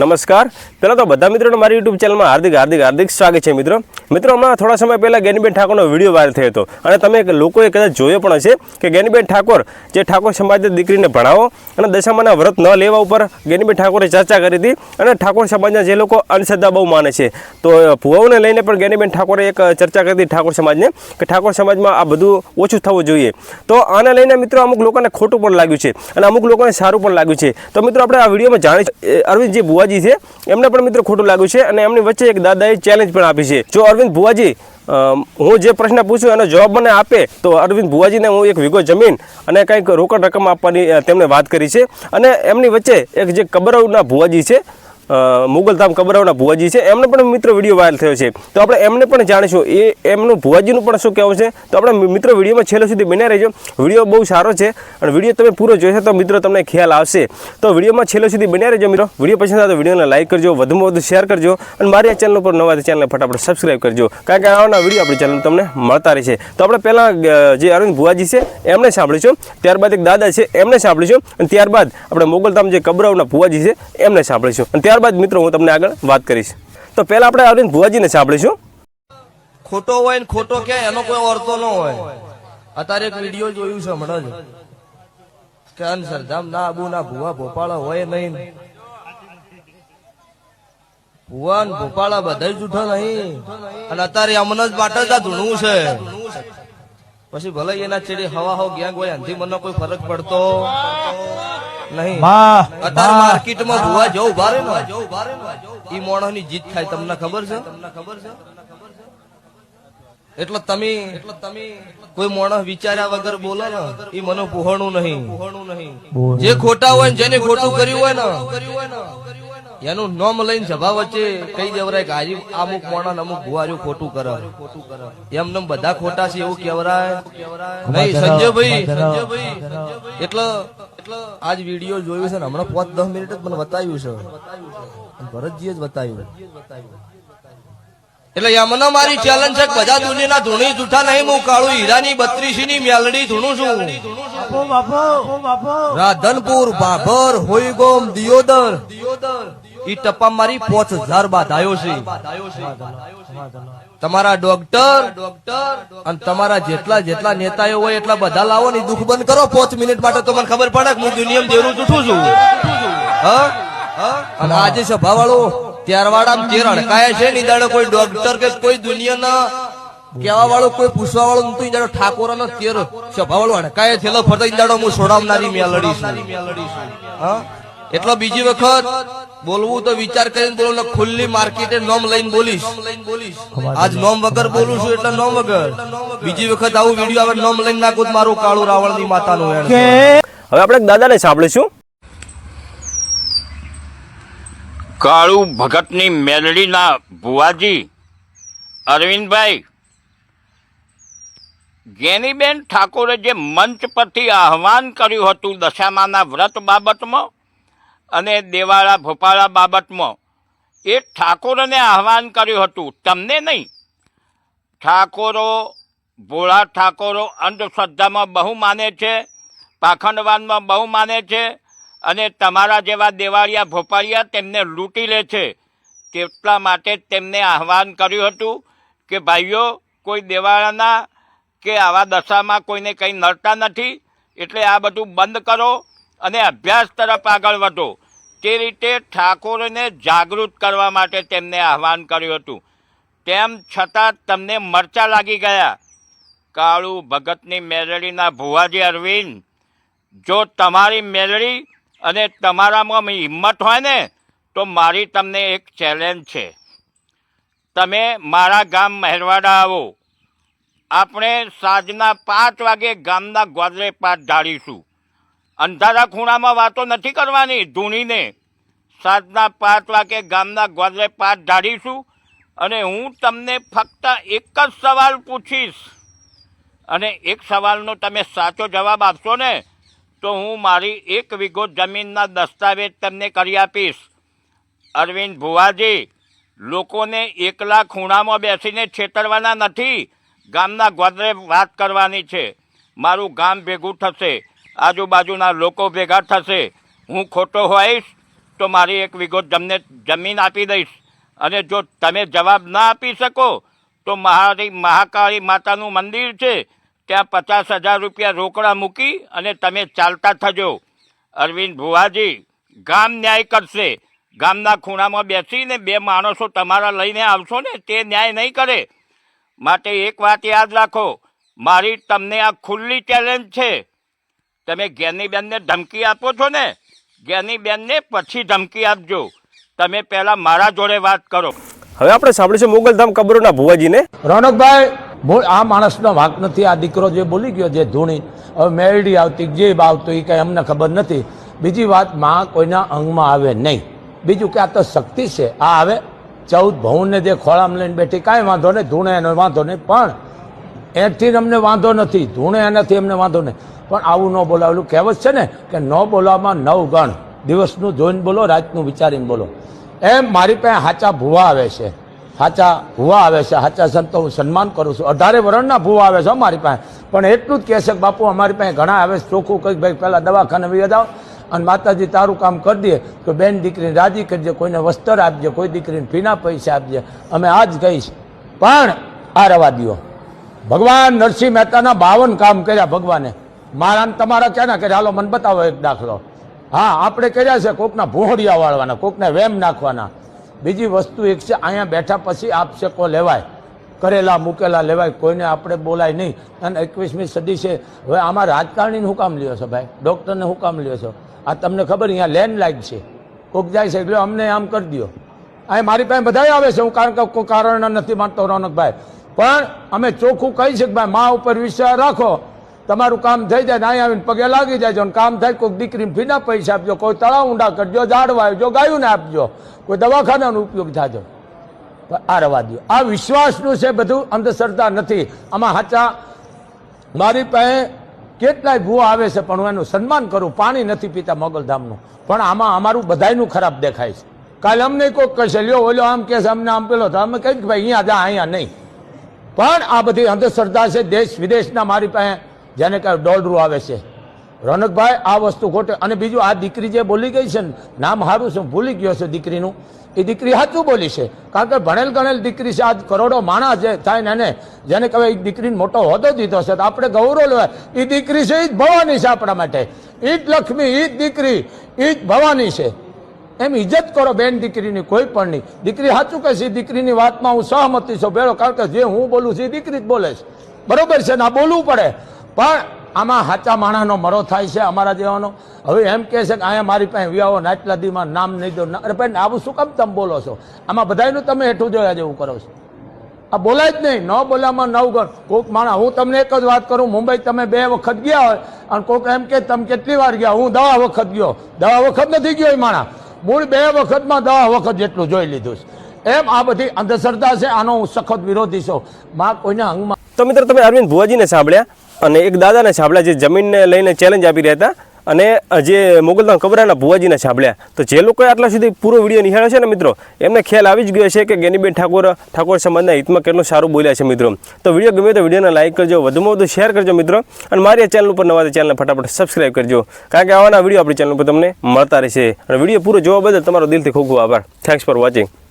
નમસ્કાર. પહેલાં તો બધા મિત્રોને મારી યુટ્યુબ ચેનલમાં હાર્દિક હાર્દિક હાર્દિક સ્વાગત છે મિત્રો. મિત્રો, હમણાં થોડા સમય પહેલાં ગેનીબેન ઠાકોરનો વીડિયો વાયરલ થયો હતો. અને તમે લોકોએ કદાચ જોયો પણ હશે કે ગેનીબેન ઠાકોર જે ઠાકોર સમાજની દીકરીને ભણાવો અને દશામાના વ્રત ન લેવા ઉપર ગેનીબેન ઠાકોરે ચર્ચા કરી હતી અને ઠાકોર સમાજના જે લોકો અંધશ્રદ્ધા બહુ માને છે. તો ભુવાઓને લઈને પણ ગેનીબેન ઠાકોરે એક ચર્ચા કરી હતી ઠાકોર સમાજને કે ઠાકોર સમાજમાં આ બધું ઓછું થવું જોઈએ. તો આને લઈને મિત્રો અમુક લોકોને ખોટું પણ લાગ્યું છે અને અમુક લોકોને સારું પણ લાગ્યું છે. તો મિત્રો, આપણે આ વિડીયોમાં જાણી એ અરવિંદ જે ભુવાજી છે. એમને પણ મિત્રો ખોટું લાગ્યું છે અને એમની વચ્ચે એક દાદાએ ચેલેન્જ પણ આપી છે. જો અરવિંદ ભુવાજી હું જે પ્રશ્ન પૂછું એનો જવાબ મને આપે તો અરવિંદ ભુવાજીને હું એક વીઘો જમીન અને કંઈક રોકડ રકમ આપવાની તેમણે વાત કરી છે. અને એમની વચ્ચે એક જે કબરવના ભુવાજી છે મુગલધામ કબરાવના ભુવાજી છે. એમને પણ મિત્ર વીડિયો વાયરલ થયો છે. તો આપણે એમને પણ જાણીશું. એ એમનું ભુવાજીનું પણ શું કહેવું છે? તો આપણે મિત્ર વિડીયોમાં છેલ્લો સુધી બન્યા રહેજો. વીડિયો બહુ સારો છે અને વીડિયો તમે પૂરો જોશો તો મિત્રો તમને ખ્યાલ આવશે. તો વિડીયોમાં છેલ્લો સુધી બન્યા રહેજો મિત્રો. વીડિયો પસંદ આવે તો વિડીયોને લાઈક કરજો, વધુમાં વધુ શેર કરજો અને મારી આ ચેનલ ઉપર નવા ચેનલને ફટાફટ સબસ્ક્રાઈબ કરજો. કારણ કે આવવાના વીડિયો આપણી ચેનલ તમને મળતા રહેશે. તો આપણે પહેલાં જે અરવિંદ ભુવાજી છે, એમને સાંભળીશું. ત્યારબાદ એક દાદા છે, એમને સાંભળીશું. અને ત્યારબાદ આપણે મોગલધામ જે કબરાવના ભુવાજી છે, એમને સાંભળીશું. અને ત્યારબાદ મિત્રો, હું તમને આગળ વાત કરીશ. તો પહેલાં આપણે અરવિંદ ભુવાજીને સાંભળીશું. ખોટો હોય ને ખોટો કે, એનો કોઈ અર્થો ન હોય. અત્યારે એક વીડિયો જોયું છે, હમણાં જ. કે અનસરધામ ના આબુ, ના ભુવા, ભોપાળા હોય નહીં. ભુવા ને ભોપાળા બધા જૂઠા નહીં. અને અત્યારે અમને જ માટે જ આ છે. પછી ભલે એના ચેડી હવા હો ગયા હોય આનાથી મને કોઈ ફરક પડતો. નહીં. અત્યારે માર્કેટમાં ભુવા જો ઊભા રહે ને ઈ મોણસની જીત થાય તમને ખબર છે? તમને ખબર છે એટલે તમે એટલે તમે કોઈ માણસ વિચાર્યા વગર બોલો ને એ મને પુહણું નહીં. બોલ. જે ખોટા હોય ને જેને ખોટું કર્યું હોય ને એનું નોમ લઈને સભા વચ્ચે કહી દેવરાય કે હાજી અમુક મોણા અમુક ભુવાર્યું ખોટું કરે. એમ નેમ બધા ખોટા છે એવું કેવરાય નહીં. સંજયભાઈ સંજયભાઈ એટલે એટલે આજ વીડિયો જોયું છે ને હમણાં પાંચ દસ મિનિટ જ મને બતાવ્યું છે. ભરતજીએ જ બતાવ્યું. એટલે યમનો મારી ચેલેન્જ છે કે બધા દુનિયાના ધૂણી જૂઠા નહીં હું કાળું હીરાની બત્રીસી ની મેલડી ધૂણું છું. રાધનપુર બાપો બાપો. રાધનપુર બાભર હોઈગોમ દિયોદર. ઈ ટપ્પા મારી પોચ હજાર બાદ આવ્યો છે. તમારા ડોક્ટર અને તમારા જેટલા જેટલા નેતાઓ હોય એટલા બધા લાવો ને દુઃખ બંધ કરો. પોચ મિનિટ માટે તો મને ખબર પડે કે હું દુનિયામાં જેવું જૂઠું છું. અને આજે સભા વાળો ત્યારવાડા તેર અડકાયા છે ની દાડે કોઈ ડોક્ટર કે કોઈ દુનિયાના કેવા વાળો કોઈ પૂછવા વાળો નતું ઈ ઠાકોર નો તેર સભા વાળો અડકાય થયેલો ફરતો ઈ દાડો હું છોડાવનારી મેલડી છું. હા? એટલે બીજી વખત બોલવું તો વિચાર કરીને બોલો ખુલ્લી માર્કેટે નોમ લઈને બોલીશ. આજ નોમ વગર બોલું છું એટલે નોમ વગર. બીજી વખત આવું વીડિયો આવે નોમ લઈને નાખું તો મારું કાળું રાવણની માતાનું હવે આપણે દાદાને સાંભળીશું. કાળુ ભગતની મેલડીના ભુવાજી અરવિંદભાઈ ગેનીબેન ઠાકોરે જે મંચ પરથી આહવાન કર્યું હતું દશામાના વ્રત બાબતમાં અને દેવાળા ભોપાળા બાબતમાં એ ઠાકોરને આહવાન કર્યું હતું. તમને નહીં. ઠાકોરો, ભોળા ઠાકોરો અંધશ્રદ્ધામાં બહુ માને છે, પાખંડવાનમાં બહુ માને છે અને તમારા જેવા દેવાળિયા ભોપાળિયા તેમને લૂંટી લે છે. તેટલા માટે તેમને આહવાન કર્યું હતું કે, ભાઈઓ, કોઈ દેવાળાના કે આવા દશામાં કોઈને કંઈ નડતા નથી, એટલે આ બધું બંધ કરો અને અભ્યાસ તરફ આગળ વધો. તે રીતે ઠાકોરને જાગૃત કરવા માટે તેમને આહવાન કર્યું હતું. તેમ છતાં તમને મરચા લાગી ગયા. કાળુ ભગતની મેલડીના ભુવાજી અરવિંદ, જો તમારી મેલડી અને તમારામાં હિંમત હોય ને, તો મારી તમને એક ચેલેન્જ છે. તમે મારા ગામ મહેરવાડા આવો. આપણે સાંજના પાંચ વાગે ગામના ગોદરે પાઠ ઢાળીશું. અંધારા ખૂણામાં વાતો નથી કરવાની ધૂણીને. સાંજના પાંચ વાગે ગામના ગોદરે પાઠ ઢાળીશું અને હું તમને ફક્ત એક જ સવાલ પૂછીશ. અને એક સવાલનો તમે સાચો જવાબ આપશો ને, તો હું મારી એક વીઘો જમીનના દસ્તાવેજ તમને કરી આપીશ. અરવિંદ ભુવાજી, લોકોને એકલા ખૂણામાં બેસીને છેતરવાના નથી, ગામના ગોદરે વાત કરવાની છે. મારું ગામ ભેગું થશે. આજુબાજુના લોકો ભેગા થશે. હું ખોટો હોઈશ તો મારી એક વિગત તમને જમીન આપી દઈશ. અને જો તમે જવાબ ના આપી શકો, તો મારી મહાકાળી માતાનું મંદિર છે. ત્યાં પચાસ હજાર રૂપિયા રોકડા મૂકી અને તમે ચાલતા થજો. અરવિંદ ભુવાજી, ગામ ન્યાય કરશે. ગામના ખૂણામાં બેસીને બે માણસો તમારા લઈને આવશો ને તે ન્યાય નહીં કરે. માટે એક વાત યાદ રાખો, મારી તમને આ ખુલ્લી ચેલેન્જ છે. તમે જ્ઞાનીબેનને ધમકી આપો છો ને? જ્ઞાનીબેનને પછી ધમકી આપજો. તમે પહેલાં મારા જોડે વાત કરો. હવે આપણે સાંભળીશું મોગલધામ કબરોના ભુવાજીને. રોનકભાઈ આ માણસનો વાંક નથી આ દીકરો જે બોલી ગયો જે ધૂણી હવે મેરડી આવતી જે આવતો એ કાંઈ અમને ખબર નથી. બીજી વાતમાં કોઈના અંગમાં આવે નહીં. બીજું કે આ તો શક્તિ છે આ આવે. ચૌદ ભવનને જે ખોળામાં લઈને બેઠી કાંઈ વાંધો નહીં ધૂણે એનો વાંધો નહીં પણ એથી અમને વાંધો નથી ધૂણે એનાથી અમને વાંધો નહીં. પણ આવું ન બોલાવેલું. કહેવત છે ને કે ન બોલાવવામાં નવ ગણ. દિવસનું જોઈને બોલો, રાતનું વિચારીને બોલો. એમ મારી પાસે હાચા ભૂવા આવે છે. હાચા ભૂવા આવે છે. હાચા સંતો હું સન્માન કરું છું. અઢારે વરણના ભૂવા આવે છે મારી પાસે. પણ એટલું જ કહે છે કે બાપુ, અમારી પાસે ઘણા આવે છે. ચોખ્ખું કંઈક ભાઈ પહેલાં દવાખાને વહી જાઓ અને માતાજી તારું કામ કરી દે તો બેન દીકરીને રાજી કરજે, કોઈને વસ્ત્ર આપજે, કોઈ દીકરીને ફીના પૈસા આપજે. અમે આ જ કહીશ. પણ આ રવા દ્યો. ભગવાન નરસિંહ મહેતાના બાવન કામ કર્યા ભગવાને. મારા ને તમારા ક્યાં કર્યા હાલો, મને બતાવો એક દાખલો. હા, આપણે કર્યા છે કોકના ભોહડિયા વાળવાના, કોકને વેમ નાખવાના. બીજી વસ્તુ એક છે, અહીંયા બેઠા પછી આપશેકો લેવાય. કરેલા, મૂકેલા લેવાય, કોઈને આપણે બોલાય નહીં. અને એકવીસમી સદી છે, હવે આમાં રાજકારણીને હું કામ લ્યો છો ભાઈ? ડૉક્ટરને હું કામ લ્યો છો? આ તમને ખબર, અહીંયા લેન્ડલાઇન છે. કોક જાય છે એટલે અમને આમ કરી દો અહીં મારી પાસે બધા આવે છે, હું કારણ કે કોઈ કારણ નથી માનતો, રોનકભાઈ. પણ અમે ચોખ્ખું કહી કે ભાઈ, મા ઉપર વિશ્વાસ રાખો. તમારું કામ થઈ જાય ને અહીંયા આવીને પગે લાગી જાય અને કામ થાય કોઈક દીકરીને ફીના પૈસા આપજો, કોઈ તળાવ ઊંડા કરજો, ઝાડવા આવજો, ગાયોને આપજો, કોઈ દવાખાનાનો ઉપયોગ થાજો. આ રવા દો આ વિશ્વાસનું છે બધું અંધશ્રદ્ધા નથી. આમાં સાચા મારી પાસે કેટલાય ભૂ આવે છે, પણ હું એનું સન્માન કરું, પાણી નથી પીતા મોગલધામનું. પણ આમાં અમારું બધાયનું ખરાબ દેખાય છે. કાલે અમને કોઈક કહેશે, લ્યો, ઓલો આમ કહેશે, અમને આમ પેલો તો અમે કહીએ કે ભાઈ, અહીંયા જા, અહીંયા નહીં. પણ આ બધી અંધશ્રદ્ધા છે, દેશ વિદેશના મારી પાસે જેને કહે દોડરું આવે છે. રોનકભાઈ, આ વસ્તુ ખોટે. અને બીજું, આ દીકરી જે બોલી ગઈ છે ને, નામ સારું છે ભૂલી ગયો છે દીકરીનું. એ દીકરી સાચું બોલી છે. કારણ કે ભણેલ ગણેલ દીકરી છે, આજ કરોડો માણસ જે થાય ને એને, જેને કહેવાય એ દીકરીને મોટો હોદ્દો દીધો છે, તો આપણે ગૌરવ લેવાય. એ દીકરી છે એ જ ભવાની છે આપણા માટે. એ જ લક્ષ્મી એ જ દીકરી એ જ ભવાની છે. એમ ઇજ્જત કરો બેન દીકરીની, કોઈ પણ નહીં. દીકરી સાચું કહે છે દીકરીની વાતમાં હું સહમતી છું. ભેળો, કારણ કે જે હું બોલું છું એ દીકરી જ બોલે છે. બરોબર છે ને? આ બોલવું પડે. પણ આમાં સાચા માણસનો મરો થાય છે અમારા જેવાનો. હવે એમ કહે છે કે અહીંયા મારી પાસે વિવાહો નાટલા દીમાં નામ નહીં દો. અરે ભાઈ, આવું શું કામ તમે બોલો છો? આમાં બધાનું તમે હેઠું જોયા જેવું કરો છો. આ બોલાય જ નહીં. ન બોલામાં નવ ગણ કોઈક માણસ, હું તમને એક જ વાત કરું, મુંબઈ તમે બે વખત ગયા હોય અને કોઈક એમ કે તમે કેટલી વાર ગયા? હું દવા વખત ગયો. દવા વખત નથી ગયો એ માણસ. મૂળ બે વખતમાં દવા વખત જેટલું જોઈ લીધું છે. એમ આ બધી અંધશ્રદ્ધા છે, આનો હું સખત વિરોધી છું. માં કોઈના અંગમાં તો મિત્રો, તમે અરવિંદ ભુવાજીને સાંભળ્યા? અને એક દાદાના સાંભળ્યા જે જમીનને લઈને ચેલેન્જ આપી રહ્યા હતા અને જે મોગલધામ કબરાના ભુવાજીના સાંભળ્યા તો જે લોકોએ આટલા સુધી પૂરો વીડિયો નિહાળ્યો છે ને મિત્રો, એમને ખ્યાલ આવી જ ગયો છે કે ગેનીબેન ઠાકોર ઠાકોર સમાજના હિતમાં કેટલું સારું બોલ્યા છે મિત્રો. તો વીડિયો ગમે તો વિડીયોને લાઇક કરજો, વધુમાં વધુ શેર કરજો મિત્રો, અને મારી ચેનલ ઉપર નવા ચેનલને ફટાફટ સબસ્ક્રાઈબ કરજો. કારણ કે આવાના વીડિયો આપણી ચેનલ ઉપર તમને મળતા રહેશે. અને વીડિયો પૂરો જોવા બદલ તમારો દિલથી ખૂબ ખૂબ આભાર. Thanks for watching